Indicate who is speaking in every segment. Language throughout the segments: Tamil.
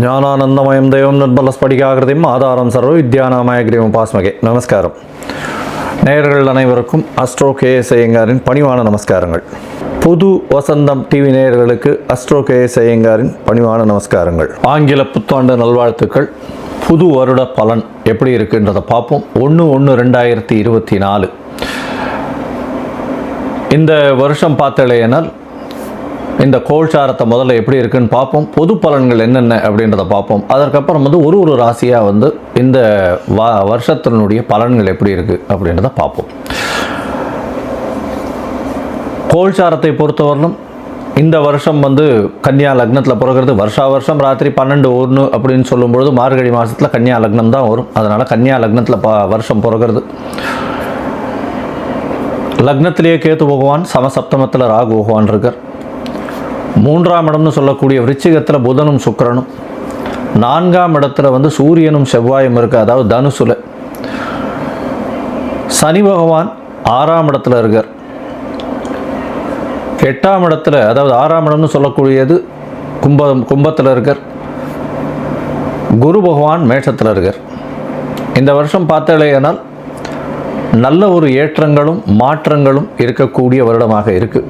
Speaker 1: ஞானானந்தமயம் தெய்வம் நிர்மலஸ்படிகாகிருதியும் ஆதாரம் சர்வ வித்யானாமயகிரியும் பாஸ்மகே. நமஸ்காரம். நேயர்கள் அனைவருக்கும் அஸ்ட்ரோ கேஎஸ் ஐயங்காரின் பணிவான நமஸ்காரங்கள். புது வசந்தம் டிவி நேயர்களுக்கு அஸ்ட்ரோ கேஎஸ் ஐயங்காரின் பணிவான நமஸ்காரங்கள். ஆங்கில புத்தாண்டு நல்வாழ்த்துக்கள். புது வருட பலன் எப்படி இருக்குன்றதை பார்ப்போம். ஒன்று ஒன்று ரெண்டாயிரத்தி இருபத்தி நாலு. இந்த வருஷம் பார்த்தலையினால் இந்த கோல்சாரத்தை முதல்ல எப்படி இருக்குன்னு பார்ப்போம். பொது பலன்கள் என்னென்ன அப்படின்றத பார்ப்போம். அதற்கப்புறம் வந்து ஒரு ஒரு ராசியாக வந்து இந்த வ வருஷத்தினுடைய பலன்கள் எப்படி இருக்குது அப்படின்றத பார்ப்போம். கோல்சாரத்தை பொறுத்தவரையிலும் இந்த வருஷம் வந்து கன்னியா லக்னத்தில் பிறகுறது. வருஷா வருஷம் ராத்திரி பன்னெண்டு ஒன்று அப்படின்னு சொல்லும்பொழுது மார்கழி மாதத்தில் கன்னியா லக்னம் தான் வரும். அதனால் கன்னியா லக்னத்தில் ப வருஷம் பிறகுறது. லக்னத்திலேயே கேத்து பகவான் சமசப்தமத்தில் ராகு பகவான் இருக்கார். மூன்றாம் இடம்னு சொல்லக்கூடிய விருச்சிகத்தில் புதனும் சுக்கரனும். நான்காம் இடத்துல வந்து சூரியனும் செவ்வாயும் இருக்கு. அதாவது தனுசுல. சனி பகவான் ஆறாம் இடத்துல இருக்கார். எட்டாம் இடத்துல அதாவது ஆறாம் இடம்னு சொல்லக்கூடியது கும்பம் கும்பத்தில் இருக்கார். குரு பகவான் மேஷத்தில் இருக்கார். இந்த வருஷம் பார்த்தாலேயானால் நல்ல ஒரு ஏற்றங்களும் மாற்றங்களும் இருக்கக்கூடிய வருடமாக இருக்குது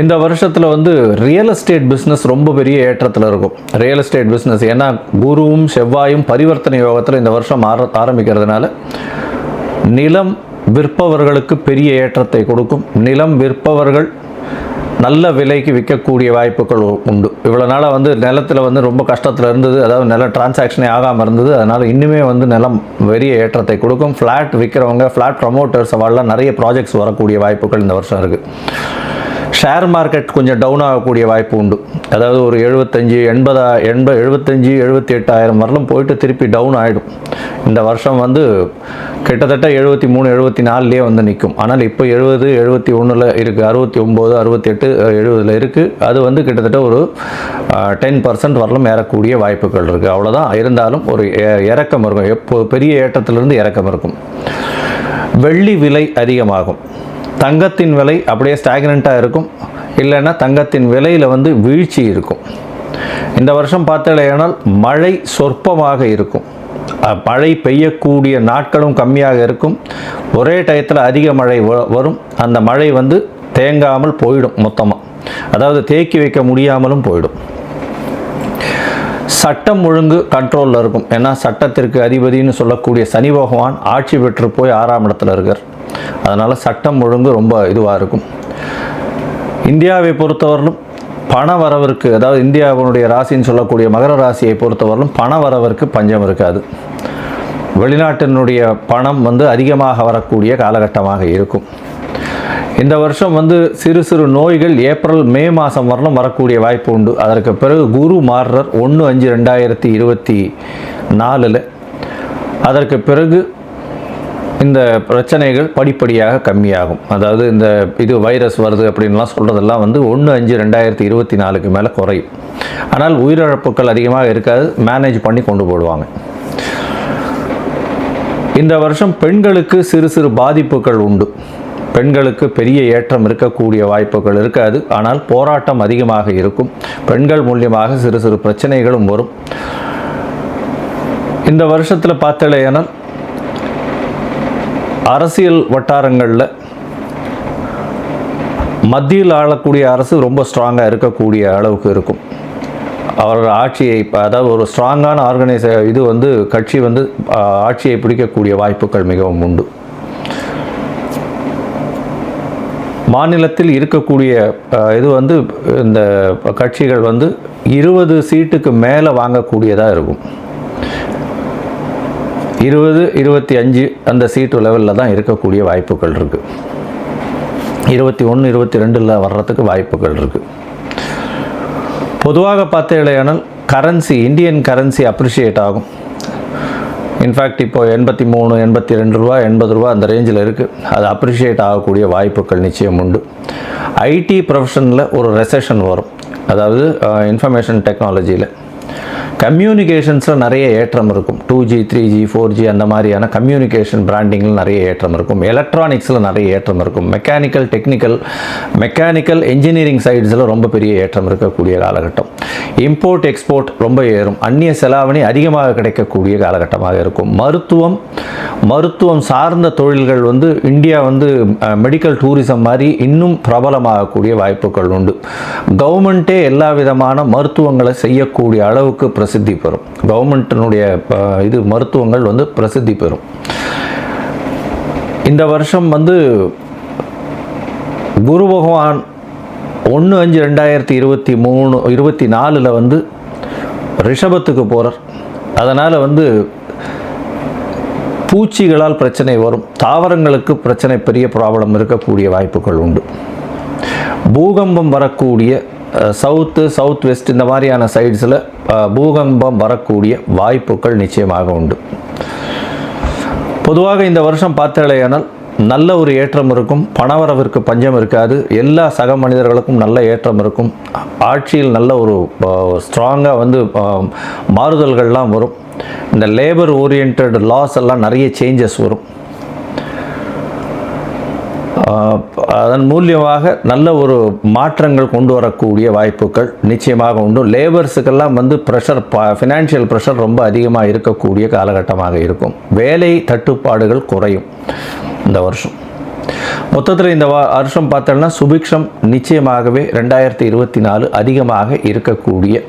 Speaker 1: இந்த வருஷத்தில் வந்து ரியல் எஸ்டேட் பிஸ்னஸ் ரொம்ப பெரிய ஏற்றத்தில் இருக்கும். ரியல் எஸ்டேட் பிஸ்னஸ் ஏன்னா குருவும் செவ்வாயும் பரிவர்த்தனை யோகத்தில் இந்த வருஷம் ஆர ஆரம்பிக்கிறதுனால நிலம் விற்பவர்களுக்கு பெரிய ஏற்றத்தை கொடுக்கும். நிலம் விற்பவர்கள் நல்ல விலைக்கு விற்கக்கூடிய வாய்ப்புகள் உண்டு. இவ்வளோ நாளாக வந்து நிலத்தில் வந்து ரொம்ப கஷ்டத்தில் இருந்தது. அதாவது நில டிரான்சாக்ஷனே ஆகாமல் இருந்தது. அதனால் இன்னுமே வந்து நிலம் பெரிய ஏற்றத்தை கொடுக்கும். ஃப்ளாட் விற்கிறவங்க ஃப்ளாட் ப்ரமோட்டர்ஸ் அவெல்லாம் நிறைய ப்ராஜெக்ட்ஸ் வரக்கூடிய வாய்ப்புகள் இந்த வருஷம் இருக்குது ஷேர் மார்க்கெட் கொஞ்சம் டவுன் ஆகக்கூடிய வாய்ப்பு உண்டு. அதாவது ஒரு எழுபத்தஞ்சி எண்பதா எண்ப எழுபத்தஞ்சி எழுபத்தி எட்டாயிரம் வரலும் போயிட்டு திருப்பி டவுன் ஆகிடும் இந்த வருஷம் வந்து கிட்டத்தட்ட எழுபத்தி மூணு எழுபத்தி நாலுலேயே வந்து நிற்கும். ஆனால் இப்போ எழுபது எழுபத்தி ஒன்றில் இருக்குது அறுபத்தி ஒம்பது அறுபத்தெட்டு எழுபதில் இருக்குது அது வந்து கிட்டத்தட்ட ஒரு டென் பர்சன்ட் வரலும் ஏறக்கூடிய வாய்ப்புகள் இருக்குது அவ்வளோதான் இருந்தாலும் ஒரு இறக்கம் இருக்கும். எப்போ பெரிய ஏற்றத்திலிருந்து இறக்கம் இருக்கும். வெள்ளி விலை அதிகமாகும். தங்கத்தின் விலை அப்படியே ஸ்டாக்னண்ட்டாக இருக்கும். இல்லைன்னா தங்கத்தின் விலையில் வந்து வீழ்ச்சி இருக்கும். இந்த வருஷம் பார்த்தலையானால் மழை சொற்பமாக இருக்கும். மழை பெய்யக்கூடிய நாட்களும் கம்மியாக இருக்கும். ஒரே டயத்தில் அதிக மழை வ- வரும். அந்த மழை வந்து தேங்காமல் போயிடும் மொத்தமாக அதாவது தேக்கி வைக்க முடியாமலும் போயிடும். சட்டம் ஒழுங்கு கண்ட்ரோலில் இருக்கும். ஏன்னா சட்டத்திற்கு அதிபதினு சொல்லக்கூடிய சனி பகவான் ஆட்சி பெற்று போய் ஆறாம் இடத்துல இருக்கார். அதனால் சட்டம் ஒழுங்கு ரொம்ப இதுவாக இருக்கும். இந்தியாவை பொறுத்தவரையிலும் பண வரவிற்கு அதாவது இந்தியாவினுடைய ராசின்னு சொல்லக்கூடிய மகர ராசியை பொறுத்தவரையிலும் பண வரவிற்கு பஞ்சம் இருக்காது. வெளிநாட்டினுடைய பணம் வந்து அதிகமாக வரக்கூடிய காலகட்டமாக இருக்கும். இந்த வருஷம் வந்து சிறு சிறு நோய்கள் ஏப்ரல் மே மாதம் வரலும் வரக்கூடிய வாய்ப்பு உண்டு. அதற்கு பிறகு குரு மாறுறர் ஒன்று அஞ்சு ரெண்டாயிரத்தி இருபத்தி நாலில். அதற்கு பிறகு இந்த பிரச்சனைகள் படிப்படியாக கம்மியாகும். அதாவது இந்த இது வைரஸ் வருது அப்படின்லாம் சொல்கிறதெல்லாம் வந்து ஒன்று அஞ்சு ரெண்டாயிரத்தி இருபத்தி நாலுக்கு மேலே குறையும். ஆனால் உயிரிழப்புகள் அதிகமாக இருக்காது மேனேஜ் பண்ணி கொண்டு போடுவாங்க. இந்த வருஷம் பெண்களுக்கு சிறு சிறு பாதிப்புகள் உண்டு. பெண்களுக்கு பெரிய ஏற்றம் இருக்கக்கூடிய வாய்ப்புகள் இருக்காது. ஆனால் போராட்டம் அதிகமாக இருக்கும். பெண்கள் மூலியமாக சிறு சிறு பிரச்சனைகளும் வரும். இந்த வருஷத்தில் பார்த்தலையானால் அரசியல் வட்டாரங்களில் மத்தியில் ஆளக்கூடிய அரசு ரொம்ப ஸ்ட்ராங்காக இருக்கக்கூடிய அளவுக்கு இருக்கும். அவர்கள் ஆட்சியை இப்போ அதாவது ஒரு ஸ்ட்ராங்கான ஆர்கனைச இது வந்து கட்சி வந்து ஆட்சியை பிடிக்கக்கூடிய வாய்ப்புகள் மிகவும் உண்டு. மாநிலத்தில் இருக்கக்கூடிய இது வந்து இந்த கட்சிகள் வந்து இருபது சீட்டுக்கு மேலே வாங்கக்கூடியதாக இருக்கும். இருபது இருபத்தி அஞ்சு அந்த சீட்டு லெவலில் தான் இருக்கக்கூடிய வாய்ப்புகள் இருக்குது இருபத்தி ஒன்று இருபத்தி ரெண்டில் வர்றதுக்கு வாய்ப்புகள் இருக்குது பொதுவாக பார்த்தீங்களேனால் கரன்சி இந்தியன் கரன்சி அப்ரிஷியேட் ஆகும். இன்ஃபேக்ட் இப்போ எண்பத்தி மூணு எண்பத்தி ரெண்டு ரூபா எண்பது ரூபா அந்த ரேஞ்சில் இருக்குது அது அப்ரிஷியேட் ஆகக்கூடிய வாய்ப்புகள் நிச்சயம் உண்டு. ஐடி ப்ரொஃபஷனில் ஒரு ரெசெஷன் வரும். அதாவது uh, இன்ஃபர்மேஷன் டெக்னாலஜியில் கம்யூனிகேஷன்ஸில் நிறைய ஏற்றம் இருக்கும். Two G three G four G அந்த மாதிரியான கம்யூனிகேஷன் பிராண்டிங்கில் நிறைய ஏற்றம் இருக்கும். எலக்ட்ரானிக்ஸில் நிறைய ஏற்றம் இருக்கும். மெக்கானிக்கல் டெக்னிக்கல் மெக்கானிக்கல் இன்ஜினியரிங் சைட்ஸில் ரொம்ப பெரிய ஏற்றம் இருக்கக்கூடிய காலகட்டம். இம்போர்ட் எக்ஸ்போர்ட் ரொம்ப ஏறும். அந்நிய செலாவணி அதிகமாக கிடைக்கக்கூடிய காலகட்டமாக இருக்கும். மருத்துவம் மருத்துவம் சார்ந்த தொழில்கள் வந்து இந்தியா வந்து மெடிக்கல் டூரிசம் மாதிரி இன்னும் பிரபலமாகக்கூடிய வாய்ப்புகள் உண்டு. கவர்மெண்ட்டே எல்லா விதமான மருத்துவங்களை செய்யக்கூடிய அளவுக்கு பிரசித்தி பெறும். கவர்மெண்ட்டினுடைய இது மருத்துவங்கள் வந்து பிரசித்தி பெறும். இந்த வருஷம் வந்து குரு பகவான் ஒன்று அஞ்சு ரெண்டாயிரத்தி இருபத்தி மூணு இருபத்தி நாலில் வந்து ரிஷபத்துக்கு போகிறார் அதனால் வந்து பூச்சிகளால் பிரச்சனை வரும். தாவரங்களுக்கு பிரச்சனை பெரிய ப்ராப்ளம் இருக்கக்கூடிய வாய்ப்புகள் உண்டு. பூகம்பம் வரக்கூடிய சவுத்து சவுத் வெஸ்ட் இந்த மாதிரியான சைட்ஸில் பூகம்பம் வரக்கூடிய வாய்ப்புகள் நிச்சயமாக உண்டு. பொதுவாக இந்த வருஷம் பார்த்தாலேயானால் நல்ல ஒரு ஏற்றம் இருக்கும் பணவரவிற்கு பஞ்சம் இருக்காது எல்லா சக மனிதர்களுக்கும் நல்ல ஏற்றம் இருக்கும் ஆட்சியில் நல்ல ஒரு ஸ்ட்ராங்காக வந்து மாறுதல்கள்லாம் வரும். இந்த லேபர் ஓரியன்ட் லாஸ் எல்லாம் நிறைய சேஞ்சஸ் வரும். அதன் மூலியமாக நல்ல ஒரு மாற்றங்கள் கொண்டு வரக்கூடிய வாய்ப்புகள் நிச்சயமாக உண்டு. லேபர்ஸுக்கெல்லாம் வந்து ப்ரெஷர் ஃபினான்ஷியல் ப்ரெஷர் ரொம்ப அதிகமாக இருக்கக்கூடிய காலகட்டமாக இருக்கும். வேலை தட்டுப்பாடுகள் குறையும் இந்த வருஷம். மொத்தத்தில் இந்த வா- வருஷம் பார்த்தோம்னா சுபிக்ஷம் நிச்சயமாகவே ரெண்டாயிரத்தி இருபத்தி நாலு அதிகமாக இருக்கக்கூடிய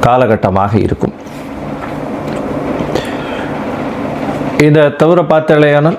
Speaker 1: காலகட்டமாக இருக்கும். இதை தவிர பார்த்தாலேயானால்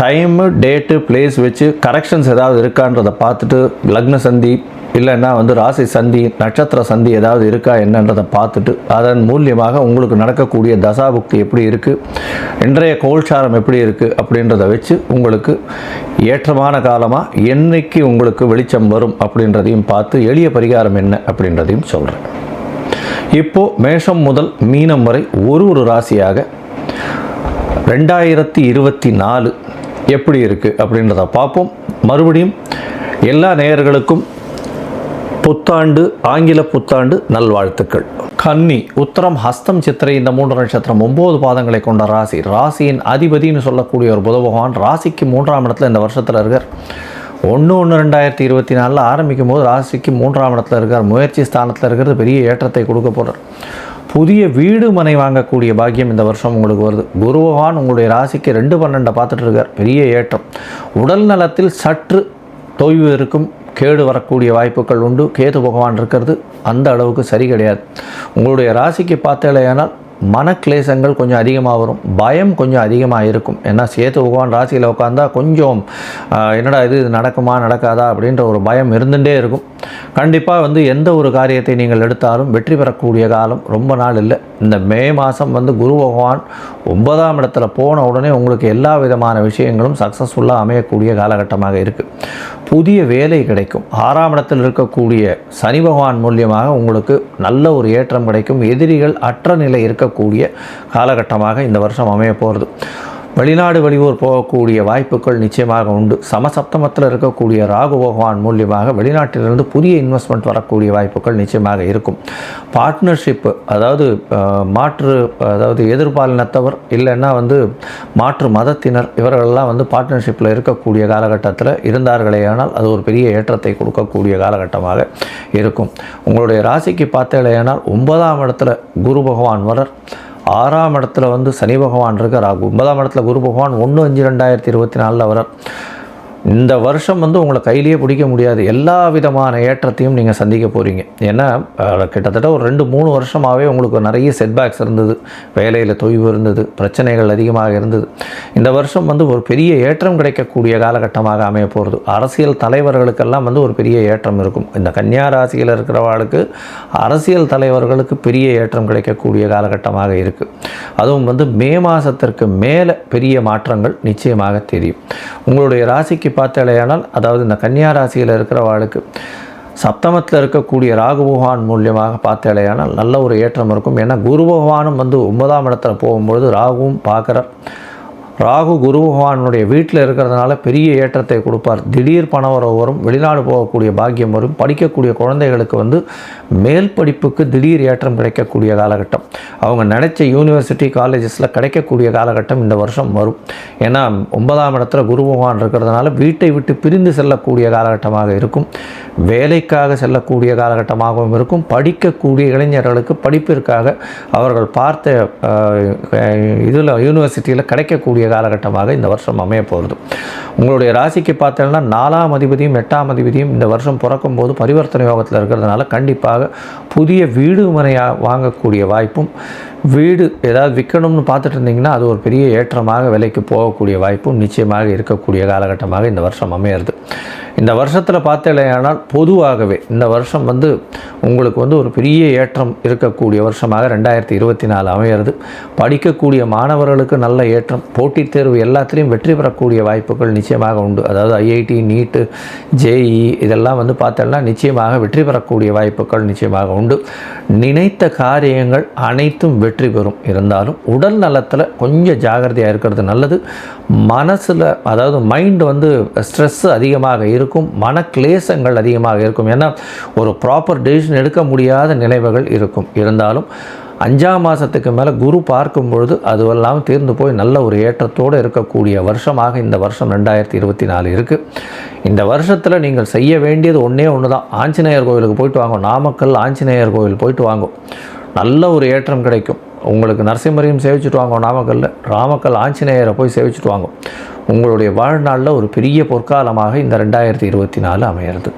Speaker 1: டைமு டேட்டு பிளேஸ் வச்சு கரெக்ஷன்ஸ் ஏதாவது இருக்கான்றதை பார்த்துட்டு லக்ன சந்தி இல்லைன்னா வந்து ராசி சந்தி நட்சத்திர சந்தி ஏதாவது இருக்கா என்னன்றதை பார்த்துட்டு அதன் மூலியமாக உங்களுக்கு நடக்கக்கூடிய தசாபுக்தி எப்படி இருக்குது இன்றைய கோல்சாரம் எப்படி இருக்குது அப்படின்றத வச்சு உங்களுக்கு ஏற்றமான காலமாக என்னைக்கு உங்களுக்கு வெளிச்சம் வரும் அப்படின்றதையும் பார்த்து எளிய பரிகாரம் என்ன அப்படின்றதையும் சொல்கிறேன் இப்போது மேஷம் முதல் மீனம் வரை ஒரு ஒரு ராசியாக ரெண்டாயிரத்தி இருபத்தி நாலு எப்படி இருக்குது அப்படின்றத பார்ப்போம். மறுபடியும் எல்லா நேயர்களுக்கும் புத்தாண்டு ஆங்கில புத்தாண்டு நல்வாழ்த்துக்கள். கன்னி உத்தரம் ஹஸ்தம் சித்திரை இந்த மூன்று நட்சத்திரம் ஒன்பது பாதங்களை கொண்ட ராசி. ராசியின் அதிபதினு சொல்லக்கூடிய ஒரு புத பகவான் ராசிக்கு மூன்றாம் இடத்துல இந்த வருஷத்தில் இருக்கார். ஒன்று ஒன்று ரெண்டாயிரத்தி இருபத்தி நாலில் ஆரம்பிக்கும் போது ராசிக்கு மூன்றாம் இடத்துல இருக்கார். முயற்சி ஸ்தானத்தில் இருக்கிறது பெரிய ஏற்றத்தை கொடுக்க போகிறார் புதிய வீடு மனை வாங்கக்கூடிய பாக்கியம் இந்த வருஷம் உங்களுக்கு வருது. குரு பகவான் உங்களுடைய ராசிக்கு ரெண்டு பன்னெண்டை பார்த்துட்டு இருக்கார். பெரிய ஏற்றம். உடல் நலத்தில் சற்று தொய்வு இருக்கும். கேடு வரக்கூடிய வாய்ப்புகள் உண்டு. கேது பகவான் இருக்கிறது. அந்த அளவுக்கு சரி கிடையாது. உங்களுடைய ராசிக்கு பார்த்தேலையானால் மனக்லேசங்கள் கொஞ்சம் அதிகமாக வரும். பயம் கொஞ்சம் அதிகமாக இருக்கும். ஏன்னா சேத்து பகவான் ராசியில் உட்காந்தா கொஞ்சம் என்னடா இது இது நடக்குமா நடக்காதா அப்படின்ற ஒரு பயம் இருந்துகிட்டே இருக்கும். கண்டிப்பாக வந்து எந்த ஒரு காரியத்தை நீங்கள் எடுத்தாலும் வெற்றி பெறக்கூடிய காலம் ரொம்ப நாள் இல்லை. இந்த மே மாதம் வந்து குரு பகவான் ஒன்பதாம் இடத்துல போன உடனே உங்களுக்கு எல்லா விதமான விஷயங்களும் சக்ஸஸ்ஃபுல்லாக அமையக்கூடிய காலகட்டமாக இருக்குது புதிய வேலை கிடைக்கும். ஆறாம் இடத்தில் இருக்கக்கூடிய சனி பகவான் மூலியமாக உங்களுக்கு நல்ல ஒரு ஏற்றம் கிடைக்கும். எதிரிகள் அற்ற நிலை இருக்கக்கூடிய காலகட்டமாக இந்த வருஷம் அமைய போகிறது வெளிநாடு வெளியூர் போகக்கூடிய வாய்ப்புகள் நிச்சயமாக உண்டு. சமசப்தமத்தில் இருக்கக்கூடிய ராகு பகவான் மூலியமாக வெளிநாட்டிலிருந்து புதிய இன்வெஸ்ட்மெண்ட் வரக்கூடிய வாய்ப்புகள் நிச்சயமாக இருக்கும். பார்ட்னர்ஷிப்பு அதாவது மாற்று அதாவது எதிர்பாலினத்தவர் இல்லைன்னா வந்து மாற்று மதத்தினர் இவர்களெல்லாம் வந்து பார்ட்னர்ஷிப்பில் இருக்கக்கூடிய காலகட்டத்தில் இருந்தார்களேயானால் அது ஒரு பெரிய ஏற்றத்தை கொடுக்கக்கூடிய காலகட்டமாக இருக்கும். உங்களுடைய ராசிக்கு பார்த்தேலையானால் ஒன்பதாம் இடத்துல குரு பகவான் வரர் ஆறாம் இடத்துல வந்து சனி பகவான் இருக்கார். ஆகும் ஒன்பதாம் இடத்துல குரு பகவான் ஒன்று அஞ்சு ரெண்டாயிரத்தி இருபத்தி நாலில் வரார் இந்த வருஷம் வந்து உங்களை கையிலேயே பிடிக்க முடியாது. எல்லா விதமான ஏற்றத்தையும் நீங்கள் சந்திக்க போகிறீங்க ஏன்னா கிட்டத்தட்ட ஒரு ரெண்டு மூணு வருஷமாகவே உங்களுக்கு நிறைய செட்பேக்ஸ் இருந்தது. வேலையில் தொய்வு இருந்தது. பிரச்சனைகள் அதிகமாக இருந்தது. இந்த வருஷம் வந்து ஒரு பெரிய ஏற்றம் கிடைக்கக்கூடிய காலகட்டமாக அமைய போகிறது அரசியல் தலைவர்களுக்கெல்லாம் வந்து ஒரு பெரிய ஏற்றம் இருக்கும். இந்த கன்னியா ராசியில் இருக்கிறவாளுக்கு அரசியல் தலைவர்களுக்கு பெரிய ஏற்றம் கிடைக்கக்கூடிய காலகட்டமாக இருக்குது அதுவும் வந்து மே மாதத்திற்கு மேலே பெரிய மாற்றங்கள் நிச்சயமாக தெரியும். உங்களுடைய ராசிக்கு பார்த்தாலேயானால் அதாவது இந்த கன்னியா ராசியில் இருக்கிறவாளுக்கு சப்தமத்தில் இருக்கக்கூடிய ராகு பகவான் மூலியமாக பார்த்தாலேயானால் நல்ல ஒரு ஏற்றம் இருக்கும். ஏன்னா குரு பகவானும் வந்து ஒன்பதாம் இடத்துல போகும்பொழுது ராகுவும் பார்க்குற ராகு குரு பகவானுடைய வீட்டில் இருக்கிறதுனால பெரிய ஏற்றத்தை கொடுப்பார். திடீர் பணவரம் வரும் வெளிநாடு போகக்கூடிய பாக்கியம் வரும். படிக்கக்கூடிய குழந்தைகளுக்கு வந்து மேல் படிப்புக்கு திடீர் ஏற்றம் கிடைக்கக்கூடிய காலகட்டம். அவங்க நினச்ச யூனிவர்சிட்டி காலேஜஸில் கிடைக்கக்கூடிய காலகட்டம் இந்த வருஷம் வரும். ஏன்னா ஒன்பதாம் இடத்துல குரு பகவான் இருக்கிறதுனால வீட்டை விட்டு பிரிந்து செல்லக்கூடிய காலகட்டமாக இருக்கும். வேலைக்காக செல்லக்கூடிய காலகட்டமாகவும் இருக்கும். படிக்கக்கூடிய இளைஞர்களுக்கு படிப்பிற்காக அவர்கள் பார்த்த இதில் யூனிவர்சிட்டியில் கிடைக்கக்கூடிய காலகட்டமாக இந்த வருஷம் அமைய போகிறது உங்களுடைய ராசிக்கு பார்த்தீங்கன்னா நாலாம் அதிபதியும் எட்டாம் அதிபதியும் இந்த வருஷம் பிறக்கும் போது பரிவர்த்தனை யோகத்தில் இருக்கிறதுனால கண்டிப்பாக புதிய வீடு முறையாக வாங்கக்கூடிய வாய்ப்பும் வீடு ஏதாவது விற்கணும்னு பார்த்துட்டு இருந்தீங்கன்னா அது ஒரு பெரிய ஏற்றமாக விலைக்கு போகக்கூடிய வாய்ப்பும் நிச்சயமாக இருக்கக்கூடிய காலகட்டமாக இந்த வருஷம் அமையிறது. இந்த வருஷத்தில் பார்த்தீங்கன்னா பொதுவாகவே இந்த வருஷம் வந்து உங்களுக்கு வந்து ஒரு பெரிய ஏற்றம் இருக்கக்கூடிய வருஷமாக ரெண்டாயிரத்தி இருபத்தி நாலு அமையிறது. படிக்கக்கூடிய மாணவர்களுக்கு நல்ல ஏற்றம் போட்டித் தேர்வு எல்லாத்துலேயும் வெற்றி பெறக்கூடிய வாய்ப்புகள் நிச்சயமாக உண்டு. அதாவது ஐஐடி நீட்டு ஜேஇ இதெல்லாம் வந்து பார்த்தோம்னா நிச்சயமாக வெற்றி பெறக்கூடிய வாய்ப்புகள் நிச்சயமாக உண்டு. நினைத்த காரியங்கள் அனைத்தும் வெற்றி வெற்றி பெறும். இருந்தாலும் உடல் நலத்தில் கொஞ்சம் ஜாகிரதையாக இருக்கிறது நல்லது. மனசில் அதாவது மைண்ட் வந்து ஸ்ட்ரெஸ்ஸு அதிகமாக இருக்கும். மன கிளேசங்கள் அதிகமாக இருக்கும். ஏன்னா ஒரு ப்ராப்பர் டெசிஷன் எடுக்க முடியாத நினைவுகள் இருக்கும். இருந்தாலும் அஞ்சாம் மாதத்துக்கு மேலே குரு பார்க்கும் பொழுது அதுவெல்லாம் தீர்ந்து போய் நல்ல ஒரு ஏற்றத்தோடு இருக்கக்கூடிய வருஷமாக இந்த வருஷம் ரெண்டாயிரத்தி இருபத்தி நாலு இருக்குது இந்த வருஷத்தில் நீங்கள் செய்ய வேண்டியது ஒன்றே ஒன்று தான் ஆஞ்சநேயர் கோவிலுக்கு போயிட்டு வாங்க. நாமக்கல் ஆஞ்சநேயர் கோவில் போயிட்டு வாங்கும் நல்ல ஒரு ஏற்றம் கிடைக்கும். உங்களுக்கு நரசிம்மரையும் சேவிச்சுட்டு வாங்க நாமக்கல்லில் ராமக்கல் ஆஞ்சநேயரை போய் சேவிச்சுட்டு வாங்க. உங்களுடைய வாழ்நாளில் ஒரு பெரிய பொற்காலமாக இந்த ரெண்டாயிரத்தி இருபத்தி நாலு அமையிறது.